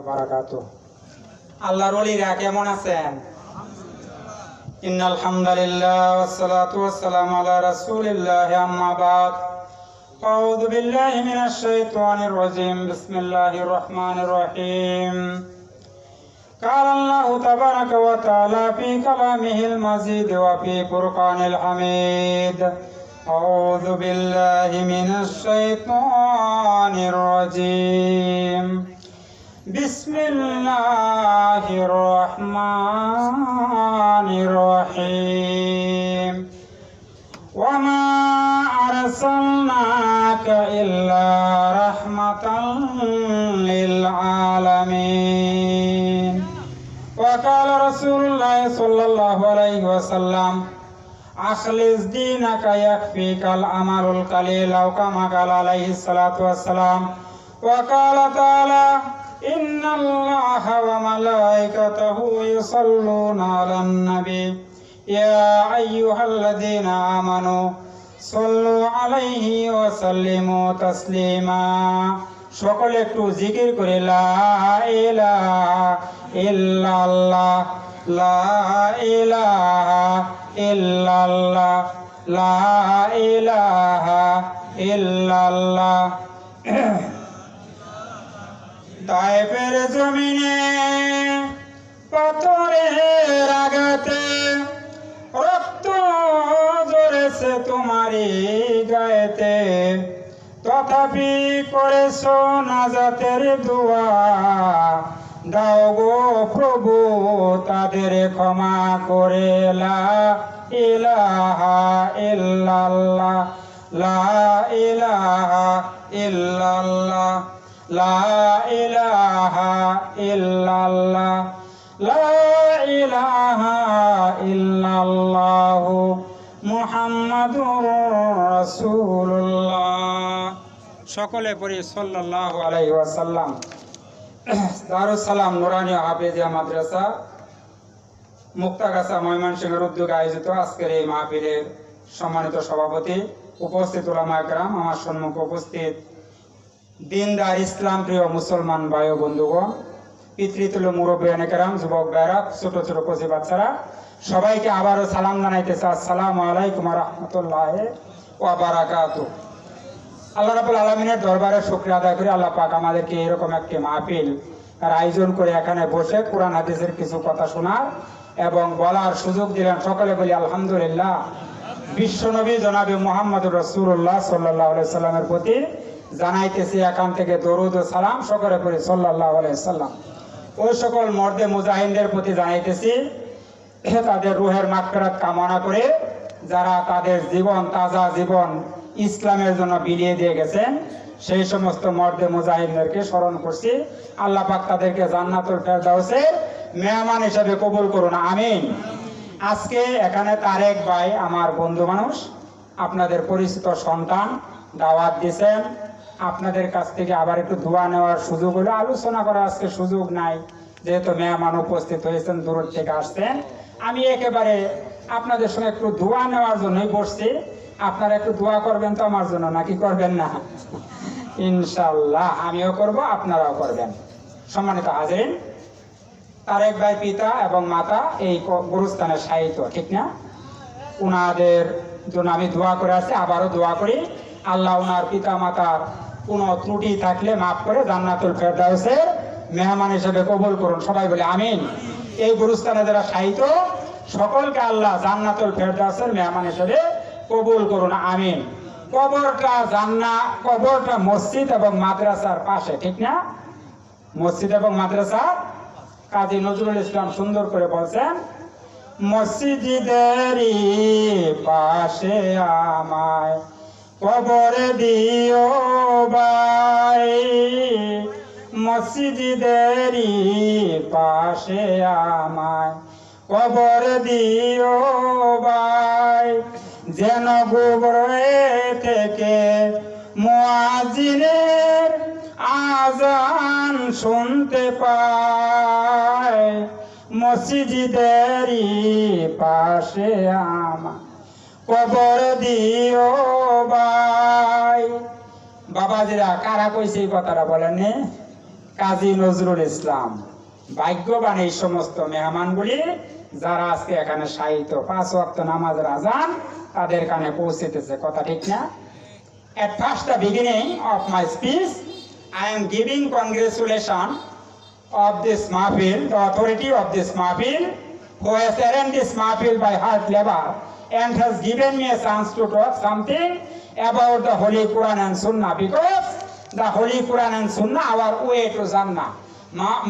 বারাকাতুহ আল্লাহর ওলিরা কেমন আছেন ইন্নাল হামদুলিল্লাহ ওয়াসসালাতু ওয়াসসালামু আলা রাসূলিল্লাহ আম্মা বাদ أعوذ بالله من الشيطان الرجيم بسم الله الرحمن الرحيم قال الله تبارك وتعالى في كلامه المزيد وفي فرقان الحميد أعوذ بالله من الشيطان الرجيم بسم الله الرحمن الرحيم. وما أرسلناك إلا رحمة للعالمين. وقال رسول الله صلى الله عليه وسلم أخلص دينك يكفيك الأمر القليل أو كما قال عليه الصلاة والسلام. وقال تعالى إن الله وملائكته يصلون على النبي يا أيها الذين آمنوا صلوا عليه وسلموا تسليما সকলে একটু জিকির করে লা ইলাহা ইল্লাল্লাহ লা ইলাহা ইল্লাল্লাহ লা ইলাহা ইল্লাল্লাহ তাইফের জমিনে পাথরের আঘাতে রক্ত জড়েছে তোমারই গায়েতে। তথাপি করেছ নাজাতের দোয়া। দাও গো প্রভু, তাদের ক্ষমা করে। লা ইলাহা ইল্লাল্লাহ। লা ইলাহা লা ইলাহা সকলে পড়ি সাল্লাল্লাহু আলাইহি ওয়াসাল্লাম। দারুস সালাম নুরানি হাফেজিয়া মাদ্রাসা মুক্তাগাছা ময়মনসিংহের উদ্যোগে আয়োজিত আজকের এই মাহফিলের সম্মানিত সভাপতি, উপস্থিত ওলামা একরাম আমার সম্মুখে উপস্থিত দিনদার ইসলাম প্রিয় মুসলমান ভাই বন্ধুগণ, পিতৃতুল্য মুরব্বী অনেকেরাম, যুবক ভাইরা ছোট ছোট কচি বাচ্চারা, সবাইকে আবারও সালাম জানাইতেছে আসসালামু আলাইকুম রহমতুল্লাহ ওয়া বারাকাতু আল্লাহ রাবুল আলমিনের দরবারে শুক্রিয়া আদায় করে। আল্লাহ পাক আমাদেরকে এরকম একটি মাহফিল আর আয়োজন করে এখানে বসে কোরআন হাদিসের কিছু কথা শোনার এবং বলার সুযোগ দিলেন। সকলে বলি আলহামদুলিল্লাহ। বিশ্বনবী জনাবি মোহাম্মদ রসুল্লাহ সাল্লাহ সাল্লামের প্রতি জানাইতেছি এখান থেকে দরুদ ও সালাম সকলে করি সাল্লাহ সাল্লাম। ওই সকল মর্দে মুজাহিনদের প্রতি জানাইতেছি তাদের রুহের মাগফিরাত কামনা করে যারা তাদের জীবন, তাজা জীবন ইসলামের জন্য বিলিয়ে দিয়ে গেছেন, সেই সমস্ত মর্দে মুজাহিদদেরকে স্মরণ করছি। আল্লাহ পাক তাদেরকে জান্নাতুল ফেরদাউসে মেহমান হিসাবে কবুল করুন, আমিন। আজকে এখানে তারেক ভাই আমার বন্ধু মানুষ, আপনাদের পরিচিত সন্তান দাওয়াত দিয়েছেন। আপনাদের কাছ থেকে আবার একটু ধোয়া নেওয়ার সুযোগ হলো। আলোচনা করার আজকে সুযোগ নাই। যেহেতু মেহমান উপস্থিত হয়েছেন দূর থেকে আসছেন। আমি একেবারে আপনাদের সঙ্গে একটু ধোয়া নেওয়ার জন্যই বসছি। আপনারা একটু দোয়া করবেন তো আমার জন্য, নাকি করবেন না? ইনশাল্লাহ আমিও করব, আপনারাও করবেন। সম্মানিত হাজির তারেক ভাই পিতা এবং মাতা এই গুরুস্থানের সাহিত্য, ঠিক না? উনাদের জন্য আমি দোয়া করে আছি আবারও দোয়া করি। আল্লাহ ওনার পিতা মাতার কোনো ত্রুটি থাকলে মাফ করে জান্নাতুল ফেরদাউসের মেহমান হিসেবে কবুল করুন। সবাই বলে আমিন। এই গুরুস্থানে যারা সাহিত্য সকলকে আল্লাহ জান্নাতুল ফেরদাউসের মেহমান হিসেবে কবুল করুন। আমিন। কবরটা জান্না কবরটা মসজিদ এবং মাদ্রাসার পাশে, ঠিক না? মসজিদ এবং মাদ্রাসা। কাজী নজরুল ইসলাম সুন্দর করে বলছেন, মসজিদেরই পাশে আমায় কবর দিও ভাই। মসজিদেরই পাশে আমায় কবর দিও ভাই। যেন গোবরে থেকে মুয়াজিনের আজান শুনতে পায়। মসজিদেরই পাশে আমা কবর দিও ভাই। বাবা জিরা কারা কইছে এই কথাটা বলেন কাজী নজরুল ইসলাম। ভাগ্যবান এই সমস্ত মেহমান বলি যারা আজকে এখানে সাহিত্য পাঁচ অর্থ নামাজ রাজান তাদের কানে পৌঁছেতেছে কথা ঠিক না? At first the beginning of my speech I am giving congratulation of this মাহফিল দ্য অথরিটি অফ দিস মাহফিল হু হ্যাজ এরেন দিস মাহফিল by heart labour and has given me a chance to talk something about the Holy Quran and Sunnah, because the Holy Quran and Sunnah our way to Jannah.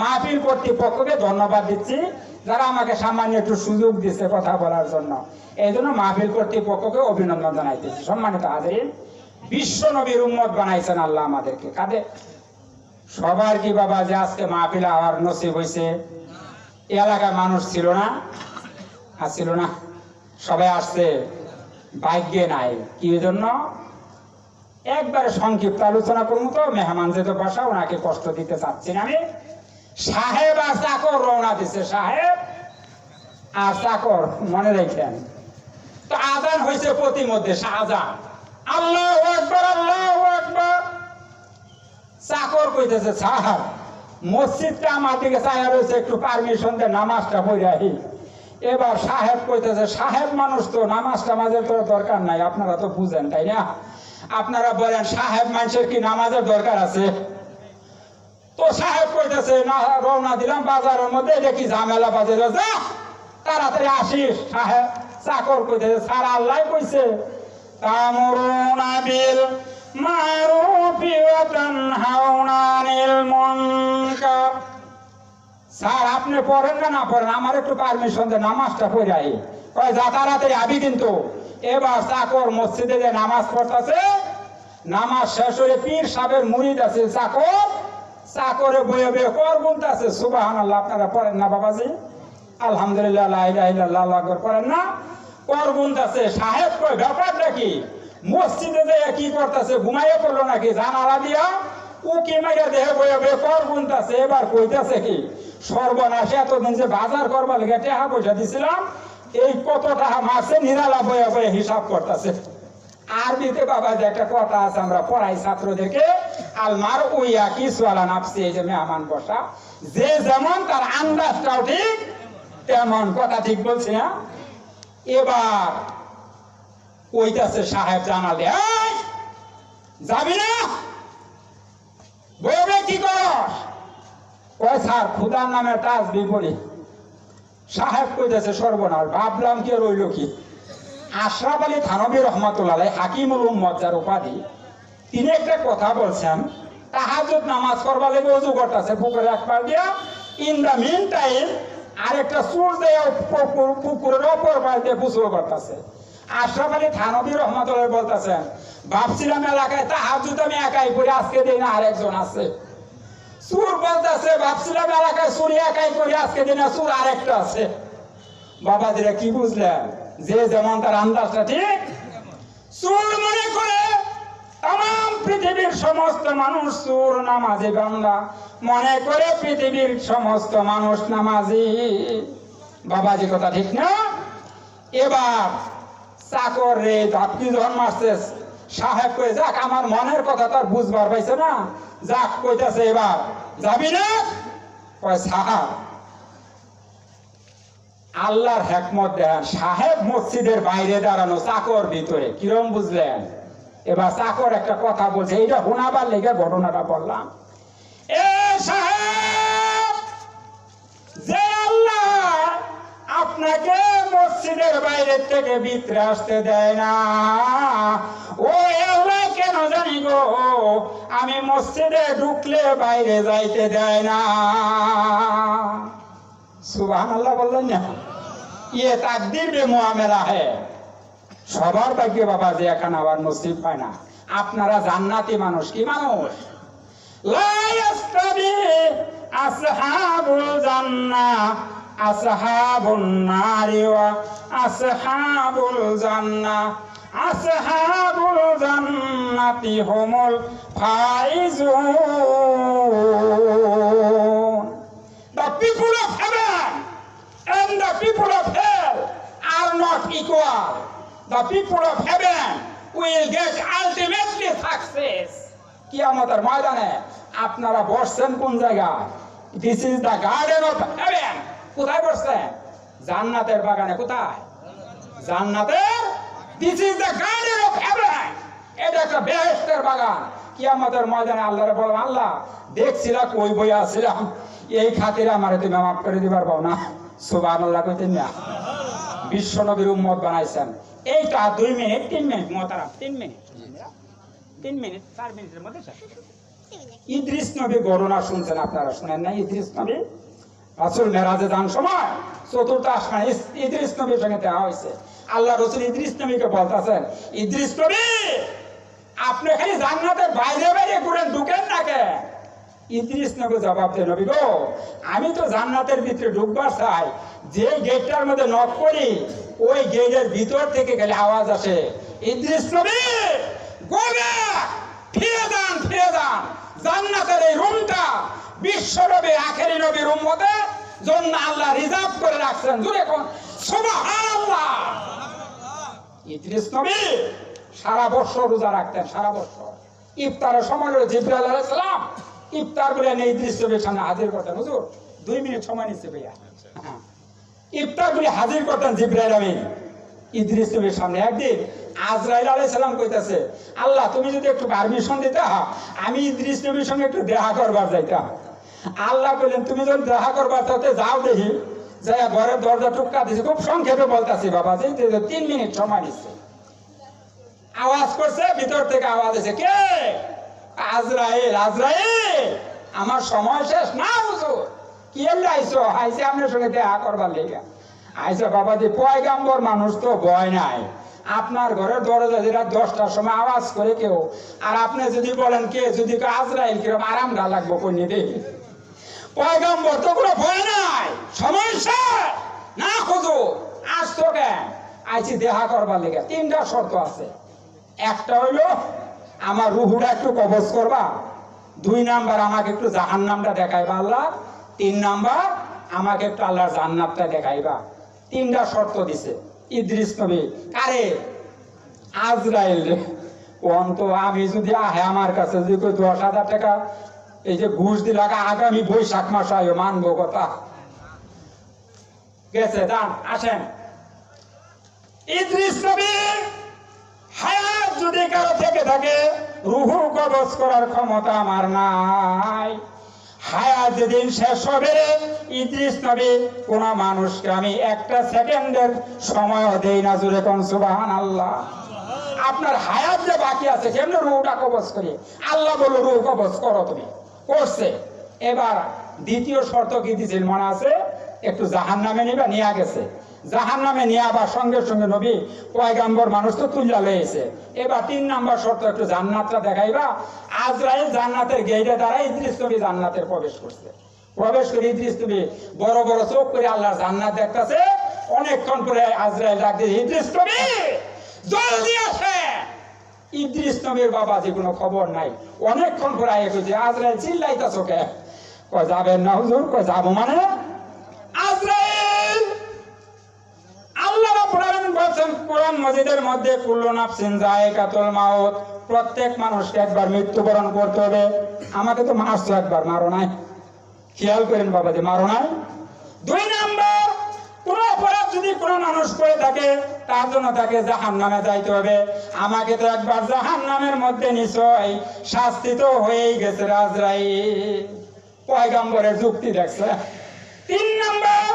মাহফিল কর্তৃপক্ষকে ধন্যবাদ দিচ্ছি, যারা আমাকে সামান্য একটু সুযোগ দিচ্ছে কথা বলার জন্য। এই জন্য মাহফিল কর্তৃপক্ষকে অভিনন্দন জানাইতেছি। সম্মানিত হাজারিন, বিশ্ব নবীর উম্মত বানাইছেন আল্লাহ আমাদেরকে। কাঁদে সবার কি বাবা যে আজকে মাহফিল হওয়ার নসিব হয়েছে এই এলাকায় মানুষ ছিল না? আর ছিল না। সবাই আসছে, ভাগ্যে নাই। কি জন্য? একবারে সংক্ষিপ্ত আলোচনা করব তো, মেহমান যেহেতু বসা, ওনাকে কষ্ট দিতে চাচ্ছি না আমি। সাহেব আর চাকর রওনা দিছে, সাহেব। আর চাকর মনে রেখেন। তো আজান হয়েছে প্রতিমধ্যে শাহজান আল্লাহ আকবর আল্লাহ আকবর। চাকর কইতেছে, সাহাব, মসজিদটা আমার দিকে চাইয়া রয়েছে, একটু পারমিশন দে নামাজটা পড়ে আহি এবার সাহেব কইতেছে, সাহেব মানুষ তো, নামাজ টামাজের তো দরকার নাই, আপনারা তো বুঝেন, তাই না? আপনারা বলেন, সাহেব মানুষের কি নামাজের দরকার আছে? তো সাহেব কইতেছে, না, রওনা দিলাম বাজারের মধ্যে, দেখি ঝামেলা বাজারে যা, তাড়াতাড়ি আসিস। সাহেব চাকর কইতেছে সারা আল্লাহ কইছে, তামরুনা বিল মারুফি ওয়া তানহাউনা আনিল স্যার, আপনি পড়েন না না পড়েন। আমার একটু পারমিশন দেন, নামাজটা পড়ে আই। কয়, যা তাড়াতাড়ি আবি কিন্তু। এবার চাকর মসজিদে যে নামাজ পড়তেছে, নামাজ শেষ হয়ে পীর সাহেবের মুরিদ আছে চাকর, চাকরে বয়ে বয়ে কর গুনতেছে। সুবাহান আল্লাহ আপনারা পড়েন না, বাবাজি? আলহামদুলিল্লাহ আল্লাহু পড়েন না? কর গুনতেছে। সাহেব কয় ব্যাপার নাকি মসজিদে যে কি করতেছে, ঘুমাইয়ে পড়ল নাকি? জানালা দিয়া উকি মাইয়া দেহে বয়ে কর গুনতেছে এবার কইতেছে কি সর্বনাশে এতদিন যে বাজার করবার লেগে টাকা পয়সা দিছিলাম এই কত মাসে নিরালা বয়ে বয়ে হিসাব করতেছে। আরবিতে বাবা যে একটা কথা আছে আমরা পড়াই ছাত্রদেরকে আলমার উইয়া কি সোয়ালা নাপসি এই যে মেহমান বসা যে যেমন তার আন্দাজটাও ঠিক তেমন কথা ঠিক বলছি না এবার কইতাছে সাহেব জানালে "এই, যাবি না? বইবে কি করস কয়, স্যার, খুদার নামে টাচ বিপরীত। সাহেব কইতেছে, সর্বনাশ, ভাবলাম কে রইল কি? আশরাফ আলী থানবী রহমাতুল্লাহ হাকিমুল উম্মত উপাধি, তিনি একটা কথা বলছেন তাহাজুদ নামাজ করবার লেগে অজু করতেছে পুকুরে একবার দিয়া। ইন দ্য মিন টাইম আরেকটা সুর দেয়া পুকুর- পুকুরের অপর দিয়ে গোসল করতেছে। আশরাফ আলী থানবী রহমাতুল্লাহ বলতেছেন, ভাবছিলাম এলাকায় তাহাজুদ আমি একাই করে, আজকে দিই না আরেকজন আছে। সুর বলতেছে, ভাবছিলাম এলাকায় সুর একাই করে, আজকে দিনে সুর আরেকটা আছে। বাবাজিরা কি বুঝলেন? যে যেমন তার আন্দাজটা ঠিক, সুর মনে করে তাম পৃথিবীর সমস্ত মানুষ সুর নামাজি বান্দা। মনে করে পৃথিবীর সমস্ত মানুষ নামাজি। বাবাজি কথা ঠিক না? এবার চাকর রে ধাপকি যখন মারছে সাহেব কয়ে, যাক, আমার মনের কথা তার বুঝবার পাইছে না। যাক, কইতাছে এবার, যাবি না? কয়, সাহাব, আল্লাহর হেকমত দেন, সাহেব মসজিদের বাইরে দাঁড়ানো চাকর ভিতরে। কিরম বুঝলেন? এবার চাকর একটা কথা বলছে, এইটা শোনাবার লেগে ঘটনাটা বললাম। এ সাহেব, যে আল্লাহ আপনাকে মসজিদের বাইরে থেকে ভিতরে আসতে দেয় না। ও আল্লাহ কেন জানি গো? আমি মসজিদে ঢুকলে বাইরে যাইতে দেয় না। সুবাহ আল্লাহ বললেন না। ইয়ে তাকদির বে মুআমেলা হে। সবার ভাগ্যে বাবা যে এখানে আবার নসিব পায় না। আপনারা জান্নাতি মানুষ, কি মানুষ? লা ইয়াস্তাবি আসহাবুল জান্নাহ। আসহাবুন নারিওয়া আসহাবুল জান্না আসহাবুল জান্নাতি হুমুল Faizun. The people of heaven and the people of hell are not equal the people of heaven will get ultimately success কিয়ামতের ময়দানে আপনারা বসছেন কোন জায়গায়? This is the garden of heaven কোথায় বসছেন জান্নাতের বাগানে কোথায়? জান্নাতের this is the garden of heaven এটা একটা বেহেশতের বাগান। কিয়ামতের ময়দানে আল্লাহরে বললাম আল্লাহ দেখছিলা কই বই আসছিলাম এই খাতিরে আমারে তুমি মাফ করে দিবার পাও না। সুবহানাল্লাহ কইতেন না। বিশ্ব নবীর উম্মত বানাইছেন। এইটা দুই মিনিট তিন মিনিট মোতারাম তিন মিনিট। তিন মিনিট চার মিনিটের মধ্যে। ইদ্রিস নবী গণনা শুনছেন আপনারা শুনেন না? ইদ্রিস নবী রাসুল মেরাজে যান সময় চতুর্থ আসমানে ইদ্রিস নবীর সঙ্গে দেখা হয়েছে। আল্লাহ রসুল ইদ্রিস নবীকে বলতেছেন, ইদ্রিস নবী, আপনি খালি জান্নাতের বাইরে বাইরে ঘুরেন, ঢুকেন না কে ইদ্রিস নবী জবাব দেন নবী গো, আমি তো জান্নাতের ভিতরে ঢুকবার চাই। যে গেটটার মধ্যে নক করি, ওই গেটের ভিতর থেকে গেলে আওয়াজ আসে, ইদ্রিস নবী গো back! ফিরে যান ফিরে যান। জান্নাতের এই রুমটা বিশ্ব নবী আখেরি নবীর উম্মতে জন্য আল্লাহ রিজার্ভ করে রাখছেন। জুড়ে কোন? সুবহানাল্লাহ। ইদ্রিস নবী সারা বছর রোজা রাখতেন, সারা বছর। ইফতারের সময় হলো জিব্রাইল আলাইহিস সালাম। ইফতার বলে নেই ইদ্রিস নবীর সামনে হাজির করতেন। হুজুর, দুই মিনিট সময় নিচ্ছে ভাইয়া। ইফতার বলে হাজির করতেন জিব্রাইল আমিন। ইদ্রিস নবীর সামনে একদিন আজরাইল আলাইহিস সালাম কইতাছে, আল্লাহ, তুমি যদি একটু পারমিশন দিতা, আমি ইদ্রিস নবীর সঙ্গে একটু দেখা করবার যাইতাম। আল্লাহ বললেন তুমি যখন দেখা করবার তাতে যাও দেখি। যাই ঘরের দরজা টুকা দিছে, খুব সংক্ষেপে বলতাছি বাবা যে তিন মিনিট সময় নিচ্ছে। আওয়াজ করছে, ভিতর থেকে আওয়াজ এসে, কে? আজরাইল আজরাইল, আমার সময় শেষ না, হুজুর। কি এলে আইসো আইসে আপনার সঙ্গে দেখা করবার লেগে। আইসো বাবা যে পয়গাম্বর মানুষ তো ভয় নাই। আপনার ঘরের দরজা যেটা দশটার সময় আওয়াজ করে কেউ। আর আপনি যদি বলেন কে, যদি আজরাইল কিরম আরামটা লাগবো কন্যা দেখি। পয়গম্বর তো কোনো ভয় নাই। সমস্যা? না খুঁজো আসতো কেন? আইছি দেহা করবার লেগে তিনটা শর্ত আছে। একটা হইল, আমার রুহুটা একটু কবজ করবা। দুই নাম্বার, আমাকে একটু জাহান নামটা দেখাইবা আল্লাহ। তিন নাম্বার, আমাকে একটু আল্লাহর জান্নাতটা দেখাইবা। তিনটা শর্ত দিছে। ইদ্রিস নবী, কারে? আজরাইল রে। অন্ত আমি যদি আহে আমার কাছে যদি দশ হাজার টাকা এই যে ঘুষ দিলাকা আগামী বৈশাখ মাস আয়ো মানবো কথা। গেছে দান আসেন। হায়াত যদি কারও থেকে থাকে, রুহু কবজ করার ক্ষমতা আমার নাই। হায়াত যেদিন শেষ হবে ইদ্রিস নবী, কোন মানুষকে আমি একটা সেকেন্ডের সময়ও দেই না জুড়ে কোন সুবাহান আল্লাহ আপনার হায়াত যে বাকি আছে, কেমন রুহটা কবজ করি? আল্লাহ বলল, রুহ কবজ করো তুমি। করছে। এবার দ্বিতীয় শর্ত কি দিয়েছেন মনে আছে? একটু জাহান নামে নিবা, নিয়ে গেছে। জাহান নামে নিয়ে আবার সঙ্গে সঙ্গে নবী পয়গাম্বর মানুষ তো তুল্লা লয়েছে এবার তিন নাম্বার শর্ত, একটু জান্নাতটা দেখাইবা। আজরাইল জান্নাতের গেইটে দ্বারা ইদ্রিস নবী জান্নাতের প্রবেশ করছে। প্রবেশ করে ইদ্রিস নবী বড় বড় চোখ করে আল্লাহর জান্নাত দেখতাছে। অনেকক্ষণ পরে আজরাইল ডাক দিয়ে, ইদ্রিস নবী, জলদি আসে! ইদ্রিস নবীর বাবা যে কোনো খবর নাই। অনেকক্ষণ পরে আগে আজরাইল, চিল্লাইতাছ কে? কয় যাবেন না, হুজুর। কয়, যাব মানে? আজরাইল! আল্লাহ কোরআন মজিদের মধ্যে কুল্লু নাফসিন মাউত। প্রত্যেক মানুষকে একবার মৃত্যুবরণ করতে হবে। আমাকে তো মারছো একবার, মারো নাই। খেয়াল করেন বাবা যে মারো নাই। দুই নাম্বার যদি কোনো মানুষ করে থাকে, তার জন্য তাকে জাহান নামে যাইতে হবে। আমাকে তো একবার জাহান নামের মধ্যে নিশ্চয় শাস্তি তো হয়েই গেছে রাজরাই পয়গাম্বরের যুক্তি দেখছে। তিন নম্বর,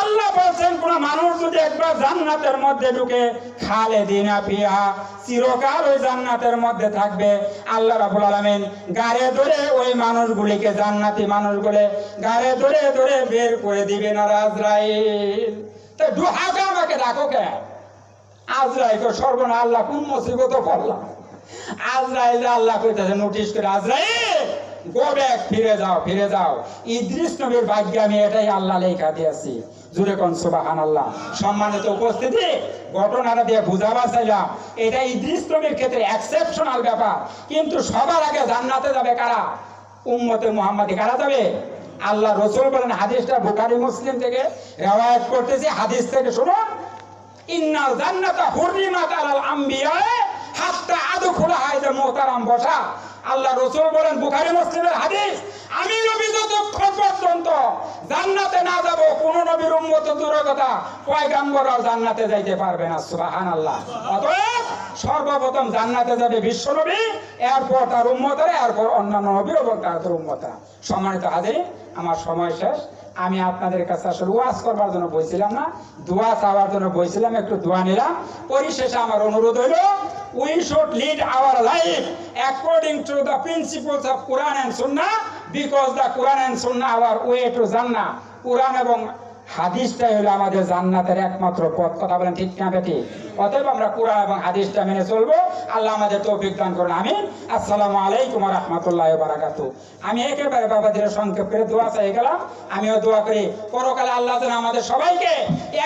আল্লাহ বলছেন, কোন মানুষ যদি একবার জান্নাতের মধ্যে ঢুকে খালে দিনা পিয়া চিরকাল ওই জান্নাতের মধ্যে থাকবে। আল্লাহ রাবুল আলমিন গাড়ে ধরে ওই মানুষগুলিকে জান্নাতি মানুষগুলো গাড়ে ধরে ধরে বের করে দিবে না রাজরাইল। তো দুহাকে আমাকে ডাকো কে? আজরাইল তো সর্বনা আল্লাহ কোন মুসিবত পড়লাম? আজরাইল আল্লাহ কইতেছে, নোটিশ করে, আজরাইল গো ব্যাক ফিরে যাও ফিরে যাও। ইদ্রিস নবীর ভাগ্যে আমি এটাই আল্লাহ লেখা দিয়েছি। জুড়ে কোন সুবাহান আল্লাহ সম্মানিত উপস্থিতি, ঘটনাটা দিয়ে বুঝাবার চাইলাম, এটা ইদ্রিস নবীর ক্ষেত্রে এক্সেপশনাল ব্যাপার। কিন্তু সবার আগে জান্নাতে যাবে কারা? উম্মতে মুহাম্মাদি কারা যাবে? আল্লাহ রসুল বলেন, হাদিসটা বোকারি মুসলিম থেকে রেওয়ায়ত করতেছি। হাদিস থেকে শুনুন, ইন্নাল জান্নাতা হুররিমাত আলাল আম্বিয়া হাত্তা আদখুলাহা মুহতারাম মোহতারাম বসা। আল্লাহ রসুল বলেন, বুখারি মুসলিমের হাদিস, আমি নবী যতক্ষণ পর্যন্ত জান্নাতে না যাব, কোন নবীর উম্মত দূরের কথা জান্নাতে যাইতে পারবে না, সুবহানাল্লাহ। অতএব সর্বপ্রথম জান্নাতে যাবে বিশ্ব নবী, এরপর তার উম্মতরা, এরপর অন্যান্য নবী এবং তার উম্মতরা। সম্মানিত হাজির আমার সময় শেষ। আমি আপনাদের কাছে আসলে ওয়াজ করবার জন্য বলছিলাম না, দোয়া চাওয়ার জন্য বলছিলাম, একটু দোয়া নিলাম। পরিশেষে আমার অনুরোধ হইল we should lead our life according to the principles of Quran and Sunnah because the Quran and Sunnah our way to Jannah Quran এবং হাদিসটাই হলো আমাদের জান্নাতের একমাত্র পথ। কথা বলেন ঠিক না বেটি? অতএব আমরা কোরআন এবং হাদিসটা মেনে চলবো। আল্লাহ আমাদের তৌফিক দান করুন আমিন। আসসালামু আলাইকুম ওয়া রাহমাতুল্লাহি ওয়া বারাকাতু আমি একেবারে বাবাদের সংক্ষেপ করে দোয়া চাই গেলাম। আমিও দোয়া করি পরকালে আল্লাহ যেন আমাদের সবাইকে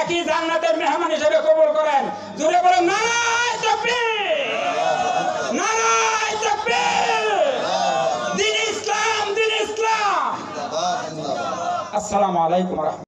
একই জান্নাতের মেহমান হিসেবে কবুল করেন। জুড়ে বলেন নারায় তাকবীর! নারায় তাকবীর! দিন ইসলাম দিন ইসলাম! আসসালামু আলাইকুম